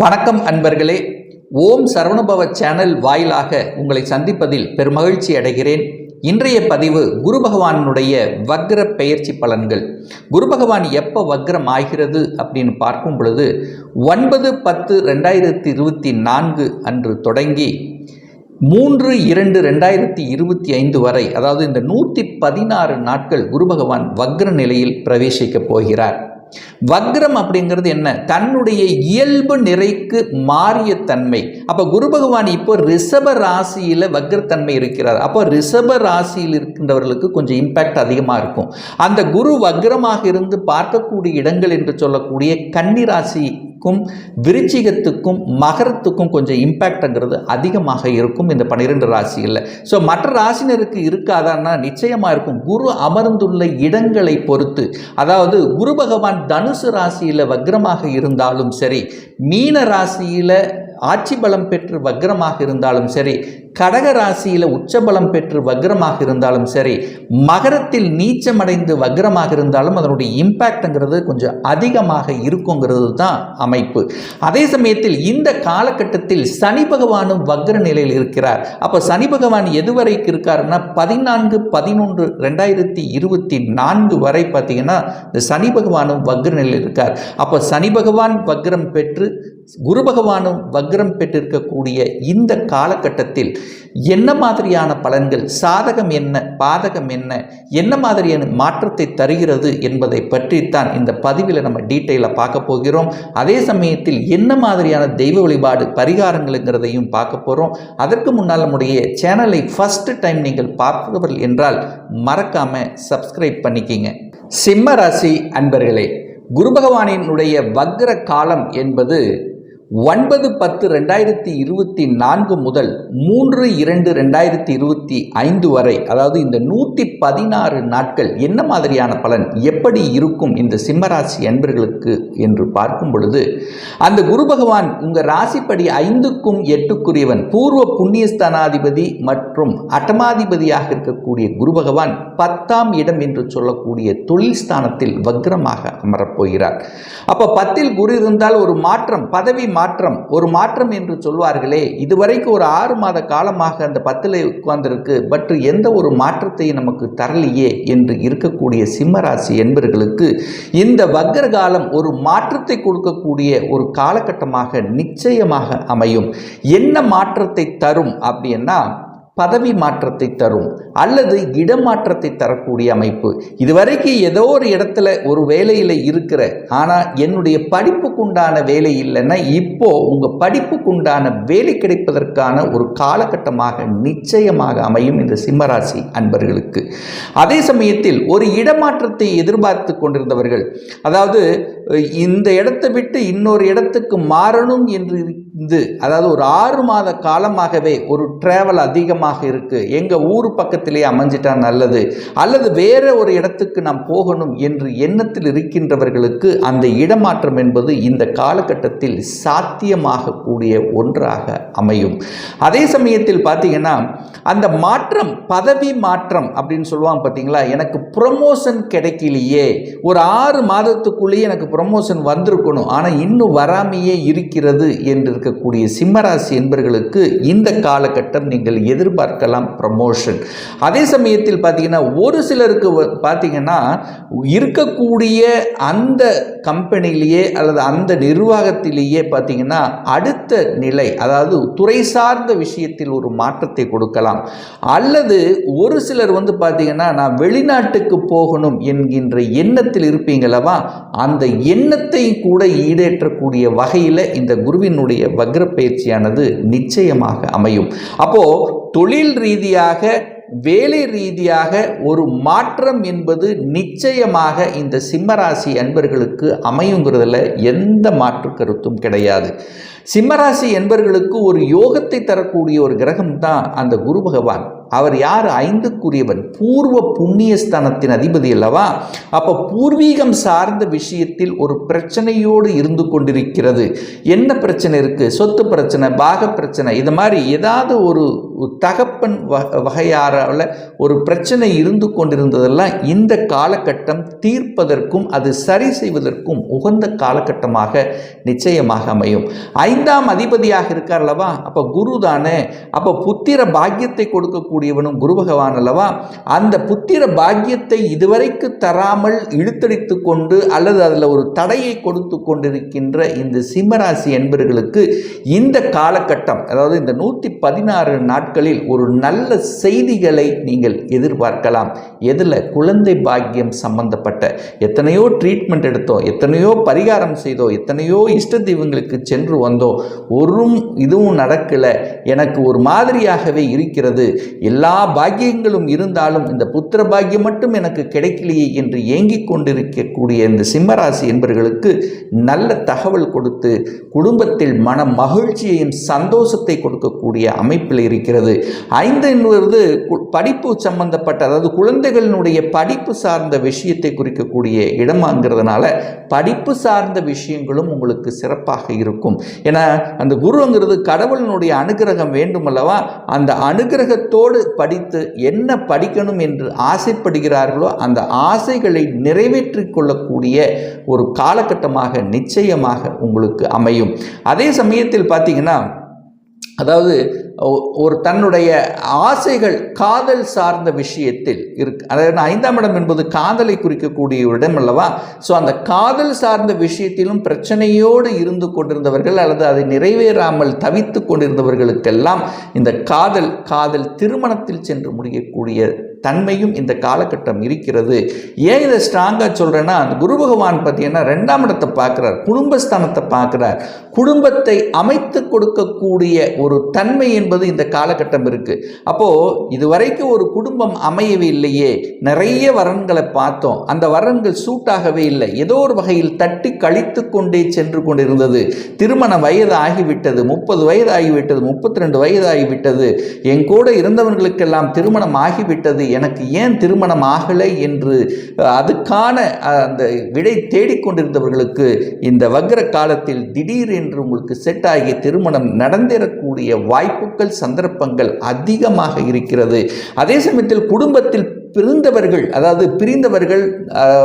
வணக்கம் அன்பர்களே. ஓம் சரவணுபவ சேனல் வாயிலாக உங்களை சந்திப்பதில் பெருமகிழ்ச்சி அடைகிறேன். இன்றைய பதிவு குரு பகவானுடைய வக்ர பெயர்ச்சி பலன்கள். குரு பகவான் எப்போ வக்ரம் ஆகிறது அப்படின்னு பார்க்கும் பொழுது ஒன்பது பத்து ரெண்டாயிரத்தி இருபத்தி நான்கு அன்று தொடங்கி மூன்று இரண்டு ரெண்டாயிரத்தி இருபத்தி ஐந்து வரை அதாவது இந்த நூற்றி பதினாறு நாட்கள் குரு பகவான் வக்ர நிலையில் பிரவேசிக்கப் போகிறார். வக்ரம் அப்படிங்கிறது என்ன? தன்னுடைய இயல்பு நிறைக்கு மாறிய தன்மை. அப்போ குரு பகவான் இப்போ ரிஷப ராசியில் வக்ரத்தன்மை இருக்கிறார். அப்போ ரிஷப ராசியில் இருக்கின்றவர்களுக்கு கொஞ்சம் இம்பேக்ட் அதிகமாக இருக்கும். அந்த குரு வக்ரமாக இருந்து பார்க்கக்கூடிய இடங்கள் என்று சொல்லக்கூடிய கன்னி ராசி ராசிக்கும் விருச்சிகத்துக்கும் மகரத்துக்கும் கொஞ்சம் இம்பேக்ட்ங்கிறது அதிகமாக இருக்கும் இந்த பன்னிரெண்டு ராசிகளில். ஸோ மற்ற ராசினருக்கு இருக்காதான்னா நிச்சயமாக இருக்கும். குரு அமர்ந்துள்ள இடங்களை பொறுத்து அதாவது குரு பகவான் தனுசு ராசியில் வக்ரமாக இருந்தாலும் சரி மீன ராசியில் ஆட்சி பலம் பெற்று வக்ரமாக இருந்தாலும் சரி கடக ராசியில் உச்சபலம் பெற்று வக்ரமாக இருந்தாலும் சரி மகரத்தில் நீச்சமடைந்து வக்ரமாக இருந்தாலும் அதனுடைய இம்பேக்ட்ங்கிறது கொஞ்சம் அதிகமாக இருக்குங்கிறது தான் அமைப்பு. அதே சமயத்தில் இந்த காலகட்டத்தில் சனி பகவானும் வக்ர நிலையில் இருக்கிறார். அப்போ சனி பகவான் எதுவரைக்கு இருக்காருன்னா பதினான்கு பதினொன்று ரெண்டாயிரத்தி இருபத்தி நான்கு வரை பார்த்தீங்கன்னா இந்த சனி பகவானும் வக்ர நிலையில் இருக்கார். அப்போ சனி பகவான் வக்ரம் பெற்று குரு பகவானும் வக்ரம் பெற்றிருக்கக்கூடிய இந்த காலகட்டத்தில் என்ன மாதிரியான பலன்கள் சாதகம் என்ன பாதகம் என்ன என்ன மாதிரியான மாற்றத்தை தருகிறது என்பதை பற்றித்தான் இந்த பதிவில் நம்ம டீட்டெயிலாக பார்க்க போகிறோம். அதே சமயத்தில் என்ன மாதிரியான தெய்வ வழிபாடு பரிகாரங்களுங்கிறதையும் பார்க்க போகிறோம் அதற்கு முன்னால் நம்முடைய சேனலை ஃபஸ்ட்டு டைம் நீங்கள் பார்ப்பவர்கள் என்றால் மறக்காமல் சப்ஸ்கிரைப் பண்ணிக்கிங்க. சிம்ம ராசி அன்பர்களே குரு பகவானினுடைய வக்ர காலம் என்பது ஒன்பது பத்து ரெண்டாயிரத்தி இருபத்தி நான்கு முதல் மூன்று இரண்டு ரெண்டாயிரத்தி இருபத்தி ஐந்து வரை அதாவது இந்த நூற்றி பதினாறு நாட்கள் என்ன மாதிரியான பலன் எப்படி இருக்கும் இந்த சிம்மராசி அன்பர்களுக்கு என்று பார்க்கும் பொழுது அந்த குரு பகவான் உங்கள் ராசிப்படி ஐந்துக்கும் எட்டுக்குரியவன் பூர்வ புண்ணியஸ்தானாதிபதி மற்றும் அட்டமாதிபதியாக இருக்கக்கூடிய குரு பகவான் பத்தாம் இடம் என்று சொல்லக்கூடிய தொழில் ஸ்தானத்தில் வக்ரமாக அமரப்போகிறார் அப்போ பத்தில் குரு இருந்தால் ஒரு மாற்றம் பதவி மாற்றம் ஒரு மாற்றம் என்று சொல்வார்களே இதுவரைக்கும் ஒரு ஆறு மாத காலமாக அந்த பத்தில் உட்கார்ந்திருக்கு பட் எந்த ஒரு மாற்றத்தையும் நமக்கு தரலையே என்று இருக்கக்கூடிய சிம்மராசி என்பர்களுக்கு இந்த வக்ர காலம் ஒரு மாற்றத்தை கொடுக்கக்கூடிய ஒரு காலகட்டமாக நிச்சயமாக அமையும். என்ன மாற்றத்தை தரும் அப்படின்னா பதவி மாற்றத்தை தரும் அல்லது இடமாற்றத்தை தரக்கூடிய அமைப்பு. இதுவரைக்கும் ஏதோ ஒரு இடத்துல ஒரு வேலையில் இருக்கிற ஆனால் என்னுடைய படிப்புக்குண்டான வேலை இல்லைன்னா இப்போ உங்கள் படிப்புக்குண்டான வேலை கிடைப்பதற்கான ஒரு காலகட்டமாக நிச்சயமாக அமையும் இந்த சிம்மராசி அன்பர்களுக்கு. அதே சமயத்தில் ஒரு இடமாற்றத்தை எதிர்பார்த்து கொண்டிருந்தவர்கள் அதாவது இந்த இடத்தை விட்டு இன்னொரு இடத்துக்கு மாறணும் என்று இருந்து அதாவது ஒரு ஆறு மாத காலமாகவே ஒரு டிராவல் அதிகமாக இருக்குது எங்கள் ஊர் பக்கத்திலே அமைஞ்சிட்டா நல்லது. அல்லது வேறு ஒரு இடத்துக்கு நாம் போகணும் என்று எண்ணத்தில் இருக்கின்றவர்களுக்கு அந்த இடமாற்றம் என்பது இந்த காலகட்டத்தில் சாத்தியமாகக்கூடிய ஒன்றாக அமையும். அதே சமயத்தில் பார்த்தீங்கன்னா அந்த மாற்றம் பதவி மாற்றம் அப்படின்னு சொல்லுவாங்க பார்த்தீங்களா எனக்கு ப்ரொமோஷன் கிடைக்கலையே. ஒரு ஆறு மாதத்துக்குள்ளேயே எனக்கு ப்ரொமோஷன் வந்திருக்கணும். ஆனால் இன்னும் வராமையே இருக்கிறது என்று இருக்கக்கூடிய சிம்மராசி என்பர்களுக்கு இந்த காலகட்டம் நீங்கள் எதிர்ப்பு எதிர்பார்க்கலாம் ப்ரமோஷன் அதே சமயத்தில் பார்த்தீங்கன்னா ஒரு சிலருக்கு பார்த்திங்கன்னா இருக்கக்கூடிய அந்த கம்பெனிலேயே அல்லது அந்த நிர்வாகத்திலேயே பார்த்திங்கன்னா அடுத்த நிலை அதாவது துறை சார்ந்த விஷயத்தில் ஒரு மாற்றத்தை கொடுக்கலாம். அல்லது ஒரு சிலர் வந்து பார்த்திங்கன்னா நான் வெளிநாட்டுக்கு போகணும் என்கின்ற எண்ணத்தில் இருப்பீங்களவா அந்த எண்ணத்தை கூட ஈடேற்றக்கூடிய வகையில் இந்த குருவினுடைய வக்ர பயிற்சியானது நிச்சயமாக அமையும். அப்போ தொழில் ரீதியாக வேலை ரீதியாக ஒரு மாற்றம் என்பது நிச்சயமாக இந்த சிம்மராசி அன்பர்களுக்கு அமையுங்கிறதுல எந்த மாற்று கருத்தும் கிடையாது. சிம்மராசி என்பர்களுக்கு ஒரு யோகத்தை தரக்கூடிய ஒரு கிரகம் தான் அந்த குரு பகவான். அவர் யார்? ஐந்துக்குரியவன். பூர்வ புண்ணியஸ்தானத்தின் அதிபதி அல்லவா? அப்போ பூர்வீகம் சார்ந்த விஷயத்தில் ஒரு பிரச்சனையோடு இருந்து கொண்டிருக்கிறது. என்ன பிரச்சனை இருக்கு? சொத்து பிரச்சனை பாக பிரச்சனை இது மாதிரி ஏதாவது ஒரு தகப்பன் வ- ஒரு பிரச்சனை இருந்து கொண்டிருந்ததெல்லாம் இந்த காலகட்டம் தீர்ப்பதற்கும் அது சரி செய்வதற்கும் உகந்த காலகட்டமாக நிச்சயமாக அமையும். ஐந்தாம் அதிபதியாக இருக்கார் அல்லவா? அப்போ குரு தானே. அப்போ புத்திர பாக்கியத்தை கொடுக்கக்கூடியவனும் குரு பகவான் அல்லவா? அந்த புத்திர பாக்கியத்தை இதுவரைக்கு தராமல் இழுத்தடித்து கொண்டு அல்லது அதில் ஒரு தடையை கொடுத்து கொண்டிருக்கின்ற இந்த சிம்மராசி என்பர்களுக்கு இந்த காலகட்டம் அதாவது இந்த நூற்றி பதினாறு நாட்களில் ஒரு நல்ல செய்திகளை நீங்கள் எதிர்பார்க்கலாம். எதில்? குழந்தை பாக்கியம் சம்பந்தப்பட்ட. எத்தனையோ ட்ரீட்மெண்ட் எடுத்தோம் எத்தனையோ பரிகாரம் செய்தோம் எத்தனையோ இஷ்ட தெய்வங்களுக்கு சென்று வந்தோம். ஒரு இதுவும் நடக்கலை. எனக்கு ஒரு மாதிரியாகவே இருக்கிறது. எல்லா பாக்கியங்களும் இருந்தாலும் இந்த புத்திர பாக்கியம் மட்டும் எனக்கு கிடைக்கலையே என்று ஏங்கிக் கொண்டிருக்கக்கூடிய இந்த சிம்மராசி என்பவர்களுக்கு நல்ல தகவல் கொடுத்து குடும்பத்தில் மன மகிழ்ச்சியையும் சந்தோஷத்தை கொடுக்கக்கூடிய அமைப்பில் இருக்கிறது. ஐந்து என்பது கு- படிப்பு சம்பந்தப்பட்ட அதாவது குழந்தைகளினுடைய படிப்பு சார்ந்த விஷயத்தை குறிக்கக்கூடிய இடமாங்கிறதுனால படிப்பு சார்ந்த விஷயங்களும் உங்களுக்கு சிறப்பாக இருக்கும். ஏன்னா அந்த குருங்கிறது கடவுளினுடைய அனுகிரகம் வேண்டும் அல்லவா? அந்த அனுகிரகத்தோடு படித்து என்ன படிக்கணும் என்று ஆசைப்படுகிறார்களோ அந்த ஆசைகளை நிறைவேற்றி கொள்ளக்கூடிய ஒரு காலகட்டமாக நிச்சயமாக உங்களுக்கு அமையும். அதே சமயத்தில் பார்த்தீங்கன்னா அதாவது ஒரு தன்னுடைய ஆசைகள் காதல் சார்ந்த விஷயத்தில் இருக்கு. அதாவது ஐந்தாம் இடம் என்பது காதலை குறிக்கக்கூடிய ஒரு இடம் அல்லவா? ஸோ அந்த காதல் சார்ந்த விஷயத்திலும் பிரச்சனையோடு இருந்து கொண்டிருந்தவர்கள் அல்லது அதை நிறைவேறாமல் தவித்து கொண்டிருந்தவர்களுக்கெல்லாம் இந்த காதல் காதல் திருமணத்தில் சென்று முடியக்கூடிய தன்மையும் இந்த காலகட்டம் இருக்கிறது. ஏன் இதை ஸ்ட்ராங்காக சொல்கிறேன்னா அந்த குரு பகவான் பார்த்தீங்கன்னா ரெண்டாம் இடத்தை பார்க்குறார் குடும்பஸ்தானத்தை பார்க்குறார். குடும்பத்தை அமைத்து கொடுக்கக்கூடிய ஒரு தன்மை என்பது இந்த காலகட்டம் இருக்குது அப்போது இதுவரைக்கும் ஒரு குடும்பம் அமையவே இல்லையே. நிறைய வரன்களை பார்த்தோம். அந்த வரன்கள் சூட்டாகவே இல்லை. ஏதோ ஒரு வகையில் தட்டி கழித்து கொண்டே சென்று கொண்டிருந்தது. திருமண வயது ஆகிவிட்டது முப்பது வயது ஆகிவிட்டது முப்பத்தி ரெண்டு வயது ஆகிவிட்டது. என் கூட இருந்தவர்களுக்கெல்லாம் திருமணம் ஆகிவிட்டது எனக்கு ஏன் திருமணம் ஆகலை என்று அதுக்கான அந்த விடை தேடிக்கொண்டிருந்தவர்களுக்கு இந்த வக்ர காலத்தில் திடீர் என்று உங்களுக்கு செட் ஆகிய திருமணம் நடந்தேறக்கூடிய வாய்ப்புகள் சந்தர்ப்பங்கள் அதிகமாக இருக்கிறது. அதே சமயத்தில் குடும்பத்தில் பிரிந்தவர்கள் அதாவது பிரிந்தவர்கள்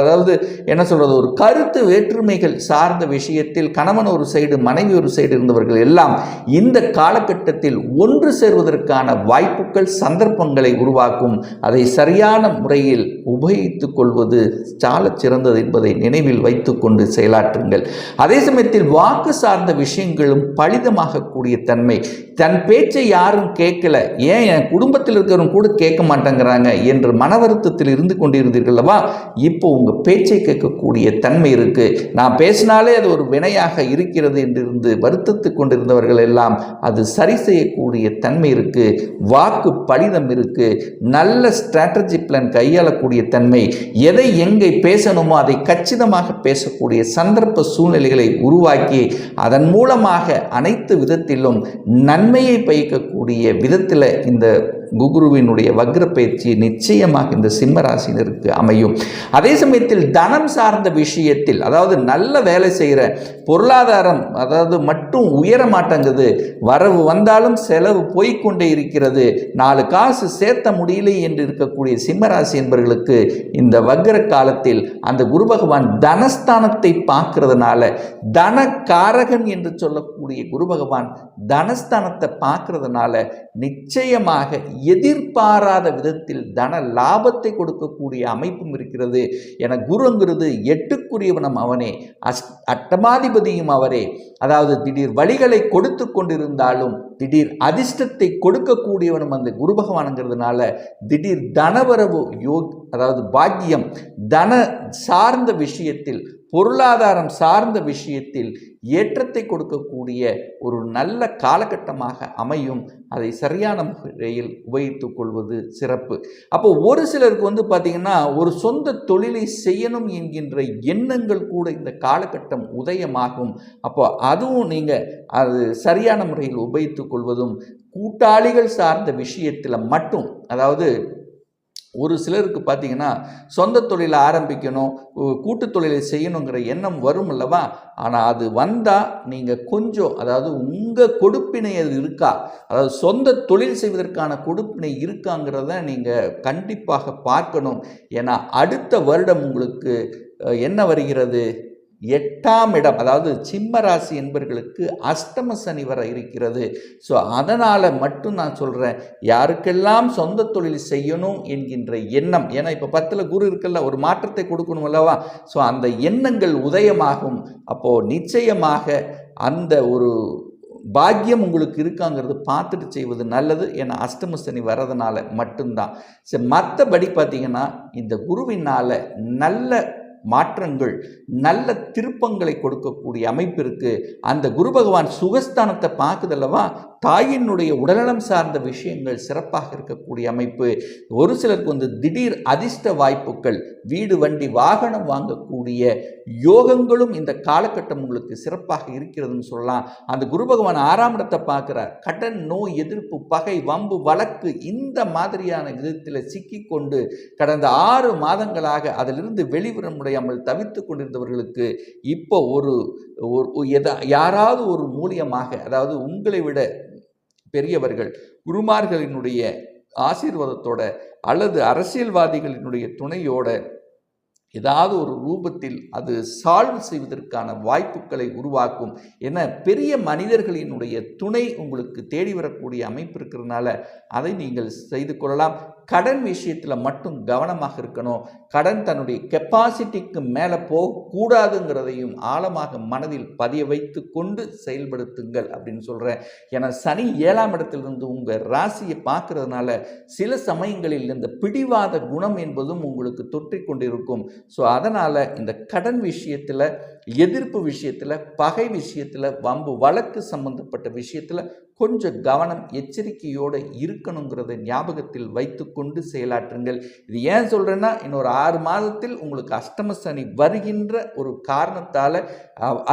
அதாவது என்ன சொல்கிறது ஒரு கருத்து வேற்றுமைகள் சார்ந்த விஷயத்தில் கணவன் ஒரு சைடு மனைவி ஒரு சைடு இருந்தவர்கள் எல்லாம் இந்த காலகட்டத்தில் ஒன்று சேர்வதற்கான வாய்ப்புகள் சந்தர்ப்பங்களை உருவாக்கும். அதை சரியான முறையில் உபயோகித்துக் கொள்வது சால சிறந்தது என்பதை நினைவில் வைத்துக்கொண்டு செயலாற்றுங்கள். அதே சமயத்தில் வாக்கு சார்ந்த விஷயங்களும் பலிதமாகக்கூடிய தன்மை. தன் பேச்சை யாரும் கேட்கல. ஏன்? என் குடும்பத்தில் இருக்கிறவங்க கூட கேட்க மாட்டேங்கிறாங்க என்று மன வருத்தத்தில் இருந்து கொண்டிருந்தீர்கள் அல்லவா? இப்போ உங்கள் பேச்சை கேட்கக்கூடிய தன்மை இருக்குது நான் பேசினாலே அது ஒரு வினையாக இருக்கிறது என்றிருந்து வருத்தத்து கொண்டிருந்தவர்கள் எல்லாம் அது சரி செய்யக்கூடிய தன்மை இருக்குது வாக்கு பலிதம் இருக்குது நல்ல ஸ்ட்ராட்டஜி பிளான் கையாளக்கூடிய தன்மை. எதை எங்கே பேசணுமோ அதை கச்சிதமாக பேசக்கூடிய சந்தர்ப்ப சூழ்நிலைகளை உருவாக்கி அதன் மூலமாக அனைத்து விதத்திலும் நன்மையை பயக்கக்கூடிய விதத்தில் இந்த குகுருவினுடைய வக்ர பயிற்சி நிச்சயமாக இந்த சிம்ம ராசினருக்கு அமையும். அதே சமயத்தில் தனம் சார்ந்த விஷயத்தில் அதாவது நல்ல வேலை செய்கிற பொருளாதாரம் அதாவது மட்டும் உயர மாட்டேங்குது வரவு வந்தாலும் செலவு போய்க்கொண்டே இருக்கிறது நாலு காசு சேர்த்த முடியலை என்று இருக்கக்கூடிய சிம்மராசி என்பவர்களுக்கு இந்த வக்ர காலத்தில் அந்த குரு பகவான் தனஸ்தானத்தை பார்க்கறதுனால தனக்காரகன் என்று சொல்லக்கூடிய குரு பகவான் தனஸ்தானத்தை பார்க்கறதுனால நிச்சயமாக எதிர்பாராத விதத்தில் தன லாபத்தை கொடுக்கக்கூடிய அமைப்பும் இருக்கிறது. என குருங்கிறது எட்டுக்குரியவனும் அவனே. அஸ் அட்டமாதிபதியும் அவரே. அதாவது திடீர் வழிகளை கொடுத்து கொண்டிருந்தாலும் திடீர் அதிர்ஷ்டத்தை கொடுக்கக்கூடியவனும் அந்த குரு பகவானுங்கிறதுனால திடீர் தனவரவு யோக் அதாவது பாக்கியம் தன சார்ந்த விஷயத்தில் பொருளாதாரம் சார்ந்த விஷயத்தில் ஏற்றத்தை கொடுக்கக்கூடிய ஒரு நல்ல காலகட்டமாக அமையும். அதை சரியான முறையில் உபயோகித்துக் கொள்வது சிறப்பு. அப்போ ஒரு சிலருக்கு வந்து பார்த்திங்கன்னா ஒரு சொந்த தொழிலை செய்யணும் என்கின்ற எண்ணங்கள் கூட இந்த காலகட்டம் உதயமாகும். அப்போ அதுவும் நீங்கள் அது சரியான முறையில் உபயோகித்துக் கொள்வதும் கூட்டாளிகள் சார்ந்த விஷயத்தில் மட்டும் அதாவது ஒரு சிலருக்கு பார்த்தீங்கன்னா சொந்த தொழிலை ஆரம்பிக்கணும் கூட்டு தொழிலை செய்யணுங்கிற எண்ணம் வரும் அல்லவா? ஆனால் அது வந்தால் நீங்கள் கொஞ்சம் அதாவது உங்கள் கொடுப்பினை அது இருக்கா? அதாவது சொந்த தொழில் செய்வதற்கான கொடுப்பினை இருக்காங்கிறத நீங்கள் கண்டிப்பாக பார்க்கணும். ஏன்னா அடுத்த வருடம் உங்களுக்கு என்ன வருகிறது? எட்டாம் இடம் அதாவது சிம்ம ராசி என்பவர்களுக்கு அஷ்டம சனி வர இருக்கிறது. ஸோ அதனால் மட்டும் நான் சொல்கிறேன் யாருக்கெல்லாம் சொந்த தொழில் செய்யணும் என்கின்ற எண்ணம் ஏன்னா இப்போ பத்தில் குரு இருக்கல்ல ஒரு மாற்றத்தை கொடுக்கணும் அல்லவா? ஸோ அந்த எண்ணங்கள் உதயமாகும். அப்போது நிச்சயமாக அந்த ஒரு பாக்கியம் உங்களுக்கு இருக்காங்கிறது பார்த்துட்டு செய்வது நல்லது. ஏன்னா அஷ்டம சனி வரதுனால மட்டும்தான். சரி மற்றபடி பார்த்தீங்கன்னா இந்த குருவினால் நல்ல மாற்றங்கள் நல்ல திருப்பங்களை கொடுக்கக்கூடிய அமைப்பு இருக்குது அந்த குரு பகவான் சுகஸ்தானத்தை பார்க்குதல்லவா தாயினுடைய உடல்நலம் சார்ந்த விஷயங்கள் சிறப்பாக இருக்கக்கூடிய அமைப்பு. ஒரு சிலருக்கு வந்து திடீர் அதிர்ஷ்ட வாய்ப்புகள் வீடு வண்டி வாகனம் வாங்கக்கூடிய யோகங்களும் இந்த காலகட்டம் உங்களுக்கு சிறப்பாக இருக்கிறதுன்னு சொல்லலாம். அந்த குரு பகவான் ஆறாம் இடத்தை பார்க்குறார். கடன் நோய் எதிர்ப்பு பகை வம்பு வழக்கு இந்த மாதிரியான விதத்தில் சிக்கிக்கொண்டு கடந்த ஆறு மாதங்களாக அதிலிருந்து வெளிவர முடியாமல் தவித்து கொண்டிருந்தவர்களுக்கு இப்போ ஒரு ஒரு எதா யாராவது ஒரு மூலியமாக அதாவது உங்களை விட பெரியவர்கள் குருமார்களினுடைய ஆசீர்வாதத்தோட அல்லது அரசியல்வாதிகளினுடைய துணையோட ஏதாவது ஒரு ரூபத்தில் அது சால்வ் செய்வதற்கான வாய்ப்புகளை உருவாக்கும் என பெரிய மனிதர்களினுடைய துணை உங்களுக்கு தேடி வரக்கூடிய அமைப்பு இருக்கிறதுனால அதை நீங்கள் செய்து கொள்ளலாம். கடன் விஷயத்தில் மட்டும் கவனமாக இருக்கணும். கடன் தன்னுடைய கெப்பாசிட்டிக்கு மேலே போகக்கூடாதுங்கிறதையும் ஆழமாக மனதில் பதிய வைத்து கொண்டு செயல்படுத்துங்கள் அப்படின்னு சொல்கிறேன் ஏன்னா சனி ஏழாம் இடத்திலிருந்து உங்கள் ராசியை பார்க்கறதுனால சில சமயங்களில் இந்த பிடிவாத குணம் என்பதும் உங்களுக்கு தொற்றிக்கொண்டிருக்கும். ஸோ அதனால் இந்த கடன் விஷயத்தில் எதிர்ப்பு விஷயத்தில் பகை விஷயத்தில் வம்பு வழக்கு சம்பந்தப்பட்ட விஷயத்தில் கொஞ்சம் கவனம் எச்சரிக்கையோடு இருக்கணுங்கிறத ஞாபகத்தில் வைத்துக்கொண்டு செயலாற்றுங்கள். இது ஏன் சொல்கிறேன்னா இன்னொரு ஆறு மாதத்தில் உங்களுக்கு அஷ்டம சனி வருகின்ற ஒரு காரணத்தால்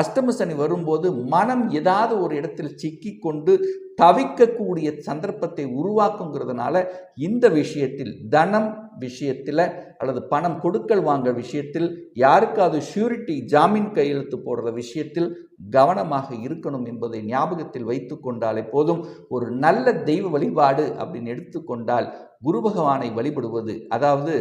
அஷ்டம சனி வரும்போது மனம் ஏதாவது ஒரு இடத்தில் சிக்கி கொண்டு தவிக்கக்கூடிய சந்தர்ப்பத்தை உருவாக்குங்கிறதுனால இந்த விஷயத்தில் தனம் விஷயத்தில் அல்லது பணம் கொடுக்கல் வாங்க விஷயத்தில் யாருக்காவது ஷூரிட்டி ஜாமீன் கையெழுத்து போடுற விஷயத்தில் கவனமாக இருக்கணும் என்பதை ஞாபகத்தில் வைத்து கொண்டாலே போதும். ஒரு நல்ல தெய்வ வழிபாடு அப்படின்னு எடுத்துக்கொண்டால் குரு பகவானை வழிபடுவது அதாவது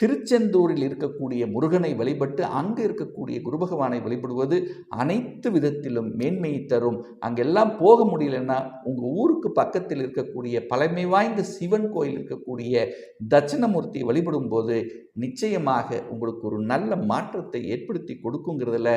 திருச்செந்தூரில் இருக்கக்கூடிய முருகனை வழிபட்டு அங்கு இருக்கக்கூடிய குரு பகவானை வழிபடுவது அனைத்து விதத்திலும் மேன்மையை தரும். அங்கெல்லாம் போக முடியலன்னா உங்கள் ஊருக்கு பக்கத்தில் இருக்கக்கூடிய பழமை வாய்ந்த சிவன் கோயில் இருக்கக்கூடிய தட்சிணமூர்த்தி வழிபடும் போது நிச்சயமாக உங்களுக்கு ஒரு நல்ல மாற்றத்தை ஏற்படுத்தி கொடுக்குங்கிறதுல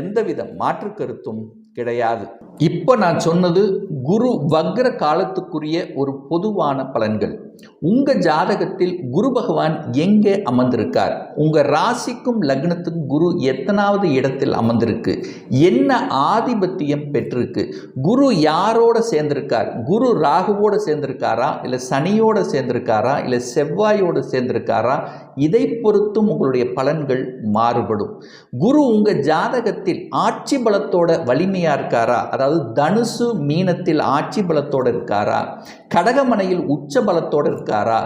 எந்தவித மாற்று கருத்தும் கிடையாது. இப்போ நான் சொன்னது குரு வக்ர காலத்துக்குரிய ஒரு பொதுவான பலன்கள். உங்கள் ஜாதகத்தில் குரு பகவான் எங்கே அமர்ந்திருக்கார்? உங்கள் ராசிக்கும் லக்னத்துக்கும் குரு எத்தனாவது இடத்தில் அமர்ந்திருக்கு? என்ன ஆதிபத்தியம் பெற்றிருக்கு? குரு யாரோட சேர்ந்திருக்கார்? குரு ராகுவோட சேர்ந்திருக்காரா? இல்லை சனியோட சேர்ந்திருக்காரா? இல்லை செவ்வாயோட சேர்ந்திருக்காரா? இதை பொறுத்தும் உங்களுடைய பலன்கள் மாறுபடும். குரு உங்கள் ஜாதகத்தில் ஆட்சி பலத்தோட வலிமையாக இருக்காரா? அதாவது தனுசு மீனத்தில் ஆட்சி பலத்தோட இருக்காரா? கடகமனையில் உச்ச பலத்தோடு இருக்காரா?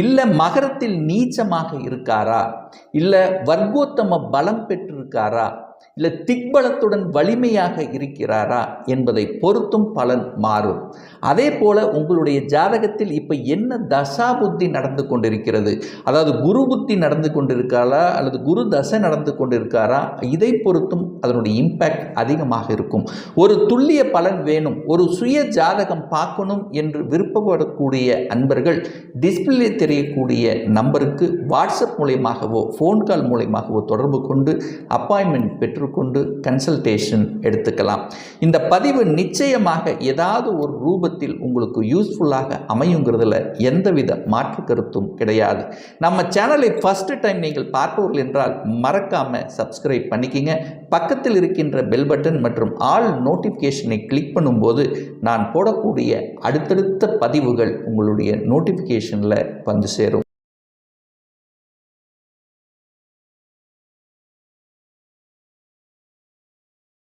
இல்லை மகரத்தில் நீச்சமாக இருக்காரா? இல்லை வர்க்கோத்தம பலம் பெற்றிருக்காரா? இல்லை திக்பலத்துடன் வலிமையாக இருக்கிறாரா? என்பதை பொறுத்தும் பலன் மாறும். அதே போல உங்களுடைய ஜாதகத்தில் இப்போ என்ன தசா புத்தி நடந்து கொண்டிருக்கிறது? அதாவது குரு புத்தி நடந்து கொண்டிருக்காரா அல்லது குரு தசை நடந்து கொண்டிருக்காரா? இதை பொறுத்தும் அதனுடைய இம்பேக்ட் அதிகமாக இருக்கும். ஒரு துல்லிய பலன் வேணும். ஒரு சுய ஜாதகம் பார்க்கணும் என்று விருப்பப்படக்கூடிய அன்பர்கள் டிஸ்பிளே தெரியக்கூடிய நம்பருக்கு வாட்ஸ்அப் மூலயமாகவோ ஃபோன் கால் மூலயமாகவோ தொடர்பு கொண்டு அப்பாயின்மெண்ட் பெற்றுக்கொண்டு கன்சல்டேஷன் எடுத்துக்கலாம். இந்த பதிவு நிச்சயமாக ஏதாவது ஒரு ரூபத்தில் உங்களுக்கு யூஸ்ஃபுல்லாக அமையுங்கிறதுல எந்தவித மாற்று கருத்தும் கிடையாது. நம்ம சேனலை ஃபஸ்ட்டு டைம் நீங்கள் பார்ப்பவர்கள் என்றால் மறக்காமல் சப்ஸ்கிரைப் பண்ணிக்கிங்க. பக்கத்தில் இருக்கின்ற பெல் பட்டன் மற்றும் ஆல் நோட்டிஃபிகேஷனை கிளிக் பண்ணும்போது நான் போடக்கூடிய அடுத்தடுத்த பதிவுகள் உங்களுடைய நோட்டிஃபிகேஷனில் வந்து சேரும்.